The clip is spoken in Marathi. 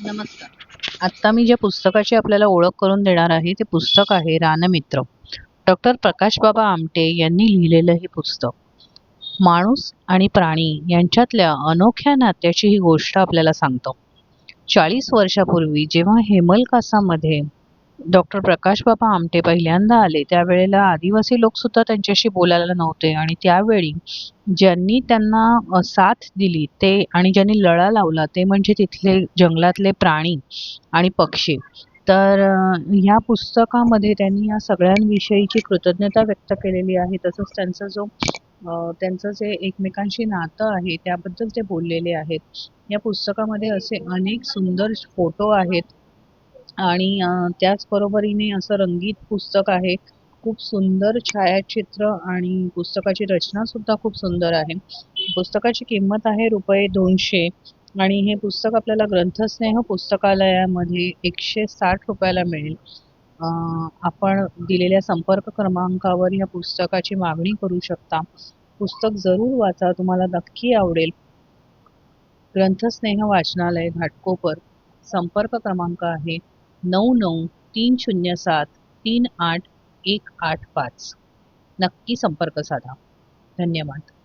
नमस्कार. आत्ता मी ज्या पुस्तकाची आपल्याला ओळख करून देणार आहे ते पुस्तक आहे रानमित्र. डॉक्टर प्रकाशबाबा आमटे यांनी लिहिलेलं हे पुस्तक. माणूस आणि प्राणी यांच्यातल्या अनोख्या नात्याची ही गोष्ट आपल्याला सांगतो. चाळीस वर्षापूर्वी जेव्हा हेमलकासामध्ये डॉक्टर प्रकाशबाबा आमटे पहिल्यांदा आले त्यावेळेला आदिवासी लोकसुद्धा त्यांच्याशी बोलायला नव्हते. आणि त्यावेळी ज्यांनी त्यांना साथ दिली ते आणि ज्यांनी लळा लावला ते म्हणजे तिथले जंगलातले प्राणी आणि पक्षी. तर ह्या पुस्तकामध्ये त्यांनी या सगळ्यांविषयीची कृतज्ञता व्यक्त केलेली आहे. तसंच त्यांचा जो त्यांचं जे एकमेकांशी नातं आहे त्याबद्दल ते बोललेले आहेत. या पुस्तकामध्ये असे अनेक सुंदर फोटो आहेत. आणि त्याचबरोबरीने असं रंगीत पुस्तक आहे. खूप सुंदर छायाचित्र आणि पुस्तकाची रचना सुद्धा खूप सुंदर आहे. पुस्तकाची किंमत आहे रुपये दोनशे आणि हे पुस्तक आपल्याला ग्रंथस्नेह पुस्तकालयामध्ये एकशे साठ रुपयाला मिळेल. आपण दिलेल्या संपर्क क्रमांकावर या पुस्तकाची मागणी करू शकता. पुस्तक जरूर वाचा तुम्हाला नक्की आवडेल. ग्रंथस्नेह वाचनालय घाटकोपर. संपर्क क्रमांक आहे नऊ नऊ तीन शून्य सात तीन आठ एक आठ पाच. नक्की संपर्क साधा. धन्यवाद.